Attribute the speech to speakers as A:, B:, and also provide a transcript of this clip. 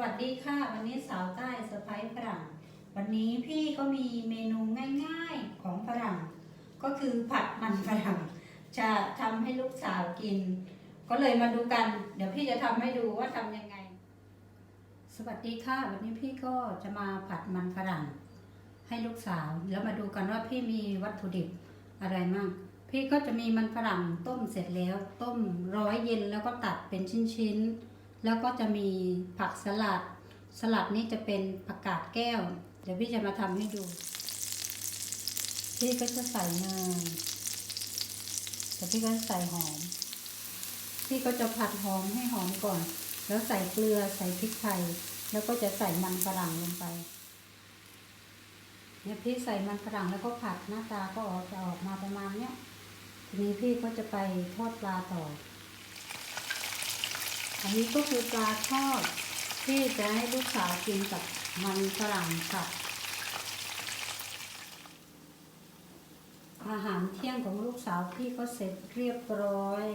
A: วัสดีค่ะ วันนี้สาวใต้เซอร์ไพรส์ฝรั่ง วันนี้พี่ก็มีเมนูง่ายๆของฝรั่ง ก็คือผัดมันฝรั่ง จะทำให้ลูกสาวกิน ก็เลยมาดูกัน เดี๋ยวพี่จะทำให้ดูว่าทำยังไง สวัสดีค่ะ วันนี้พี่ก็จะมาผัดมันฝรั่ง ให้ลูกสาว แล้วมาดูกันว่าพี่มีวัตถุดิบอะไรมั่งพี่ก็จะมีมันฝรั่งต้มเสร็จแล้ว ต้มร้อยเย็นแล้วก็ตัดเป็นชิ้นๆ แล้วก็จะมีผักสลัด สลัดนี้จะเป็นผักกาดแก้ว เดี๋ยวพี่จะมาทำให้ดู พี่ก็จะใส่เนยแต่พี่ก็ใส่หอม พี่ก็จะผัดหอมให้หอมก่อน แล้วใส่เกลือใส่พริกไทย แล้วก็จะใส่มันฝรั่งลงไปเนี่ยพี่ใส่มันฝรั่งแล้วก็ผัดหน้าตาก็ออกจะออกมาประมาณเนี้ยทีนี้พี่ก็จะไปทอดปลาต่อ อันนี้ก็คือปลาทอดที่จะให้ลูกสาวกินกับมันฝรั่งค่ะ อาหารเที่ยงของลูกสาวพี่ก็เสร็จเรียบร้อย